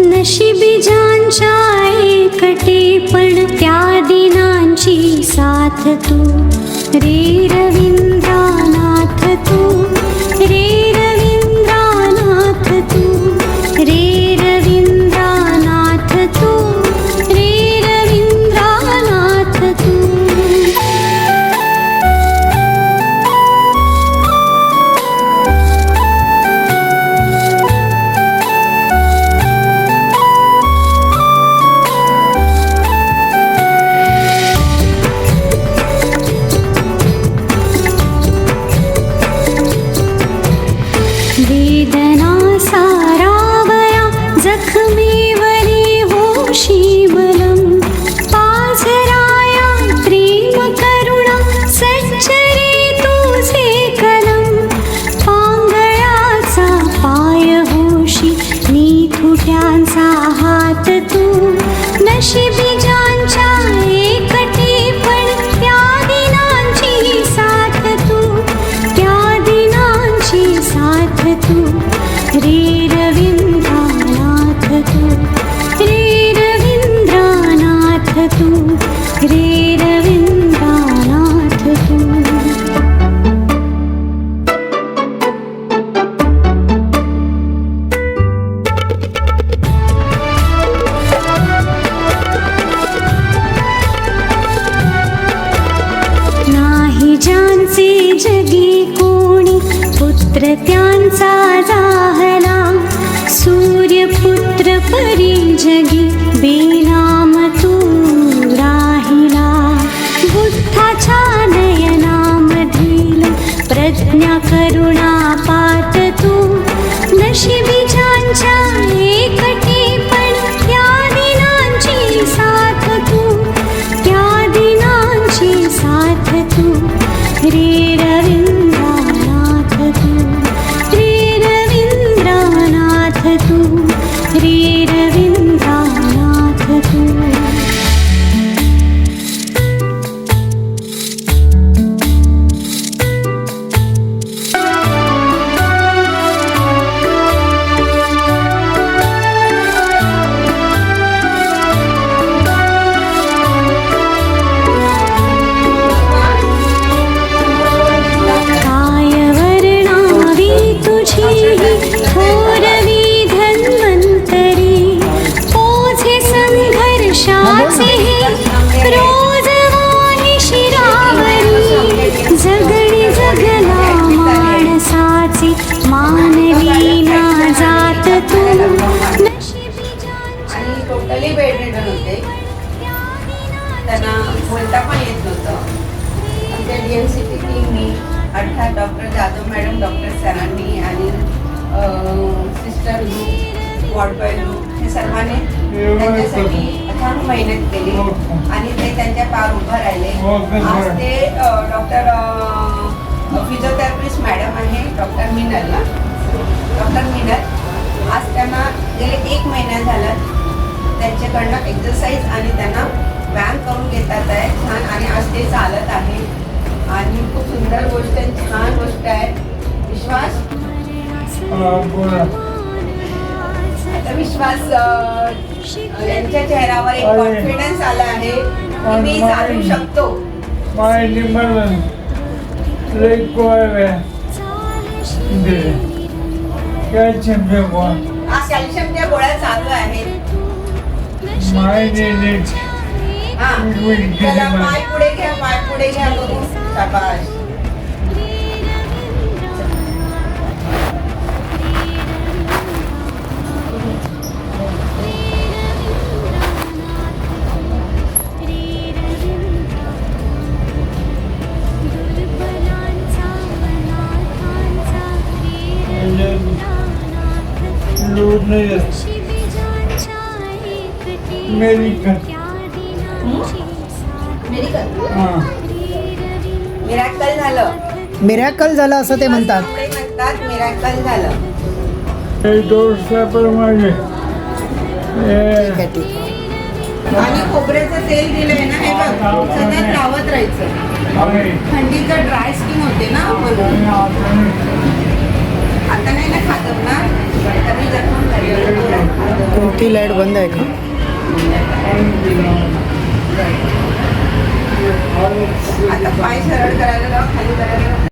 नशिबी ज्यांच्या एकटे पण त्या दिनांची साथ तू. रे रवींद्रनाथ तू. नशिबी जगी कोणी पुत्र त्यांचा जाहला. सूर्यपुत्र परी जगी बेनाम तू राहिला. बुद्धाच्या नयनामधील प्रज्ञा करुणा पात तू. नशिबी टोटली बेड रिटर्न होते. त्यांना बोलता पण येत नव्हतं. आमच्या डी एम सी टीमनी अर्थात डॉक्टर जाधव मॅडम डॉक्टर सरांनी आणि sister group ward boy group हे सर्वांनी त्यांच्यासाठी अथांग मेहनत केली. आणि ते त्यांच्या पार उभं राहिले. आज ते डॉक्टर फिजिओथेरपिस्ट मॅडम आहे डॉक्टर मिनल. ना डॉक्टर मिनल. आज त्यांना गेले एक महिना झाला. त्यांच्याकडनं एक्झरसाईज आणि त्यांना व्यायाम करून घेतात आहे छान आणि आज ते चालत आहे. आणि खूप सुंदर गोष्ट आहे छान गोष्ट आहे. विश्वास? आता विश्वास अं, त्यांच्या चेहऱ्यावर एक कॉन्फिडन्स आला आहे की मी चालू शकतो. कॅल्शियमच्या गोळ्या चालू आहेत. हा चला पाय पुढे घ्या पाय पुढे घ्या बघू शाबाश ah, मिराकल झालं. मिरॅकल झालं असं ते म्हणतात. म्हणतात मिराकल झालं. ठीक आहे ठीक आहे. आणि खोबऱ्याचं तेल दिलंय ना हे बघ सतत लावत राहायचं. थंडीचं ड्राय स्किन होते ना म्हणून आता नाही ना खात ना तर मी जखम झाली. ती लाइट बंद आहे का? आता पाय सरळ करायला लावा खाली करायला.